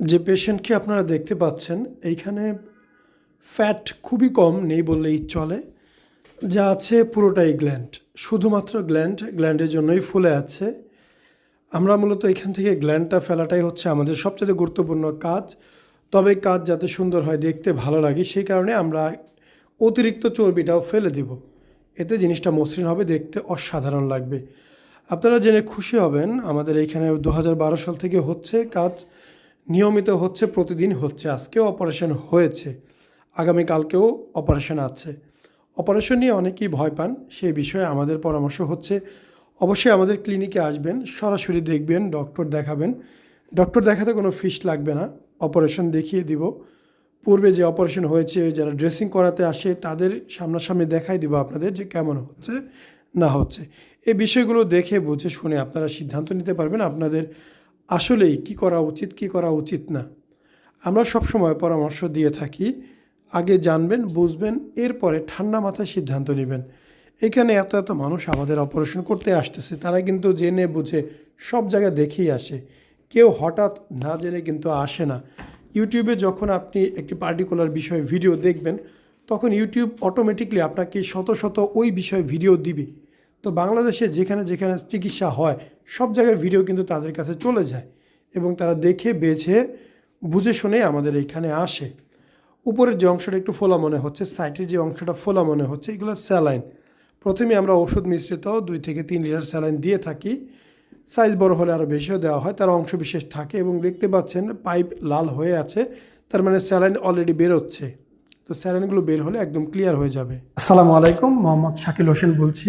যে পেশেন্টকে আপনারা দেখতে পাচ্ছেন, এইখানে ফ্যাট খুবই কম নেই বললেই চলে। যা আছে পুরোটাই গ্ল্যান্ড শুধুমাত্র গ্ল্যান্ড গ্ল্যান্ডের জন্যই ফুলে আছে। আমরা মূলত এখান থেকে গ্ল্যান্ডটা ফেলাটাই হচ্ছে আমাদের সবচেয়ে গুরুত্বপূর্ণ কাজ। তবে কাজ যাতে সুন্দর হয়, দেখতে ভালো লাগে, সেই কারণে আমরা অতিরিক্ত চর্বিটাও ফেলে দিব। এতে জিনিসটা মসৃণ হবে, দেখতে অসাধারণ লাগবে। আপনারা জেনে খুশি হবেন, আমাদের এইখানে দু হাজার বারো সাল থেকে হচ্ছে কাজ। নিয়মিত হচ্ছে, প্রতিদিন হচ্ছে, আজকেও অপারেশন হয়েছে, আগামীকালকেও অপারেশন আছে। অপারেশন নিয়ে অনেকেই ভয় পান, সেই বিষয়ে আমাদের পরামর্শ হচ্ছে, অবশ্যই আমাদের ক্লিনিকে আসবেন, সরাসরি দেখবেন ডক্টর দেখাবেন। ডক্টর দেখাতে কোনো ফিস লাগবে না অপারেশন দেখিয়ে দিব। পূর্বে যে অপারেশন হয়েছে, যারা ড্রেসিং করাতে আসে, তাদের সামনাসামনি দেখাই দিব আপনাদের যে কেমন হচ্ছে, না হচ্ছে। এই বিষয়গুলো দেখে, বুঝে, শুনে আপনারা সিদ্ধান্ত নিতে পারবেন, আপনাদের আসলেই কি করা উচিত, কি করা উচিত না। আমরা সবসময় পরামর্শ দিয়ে থাকি, আগে জানবেন, বুঝবেন, এরপরে ঠান্ডা মাথায় সিদ্ধান্ত নেবেন। এখানে এত এত মানুষ আমাদের অপারেশন করতে আসতেছে, তারা কিন্তু জেনে বুঝে সব জায়গায় দেখেই আসে। কেউ হঠাৎ না জেনে কিন্তু আসে না। ইউটিউবে যখন আপনি একটি পার্টিকুলার বিষয়ে ভিডিও দেখবেন, তখন ইউটিউব অটোমেটিকলি আপনাকে শত শত ওই বিষয়ে ভিডিও দিবে। তো বাংলাদেশে যেখানে যেখানে চিকিৎসা হয়, সব জায়গার ভিডিও কিন্তু তাদের কাছে চলে যায় এবং তারা দেখে, বেছে, বুঝে শুনে আমাদের এইখানে আসে। উপরের যে অংশটা একটু ফোলা মনে হচ্ছে সাইটের যে অংশটা ফোলা মনে হচ্ছে, এগুলো স্যালাইন প্রথমে আমরা ওষুধ মিশ্রিত দুই থেকে তিন লিটার স্যালাইন দিয়ে থাকি। সাইজ বড় হলে আরও বেশিও দেওয়া হয়, তার অংশ বিশেষ থাকে এবং দেখতে পাচ্ছেন পাইপ লাল হয়ে আছে, তার মানে স্যালাইন অলরেডি বেরোচ্ছে। তো স্যালাইনগুলো বের হলে একদম ক্লিয়ার হয়ে যাবে। আসসালামু আলাইকুম, মোহাম্মদ শাকিল হোসেন বলছি।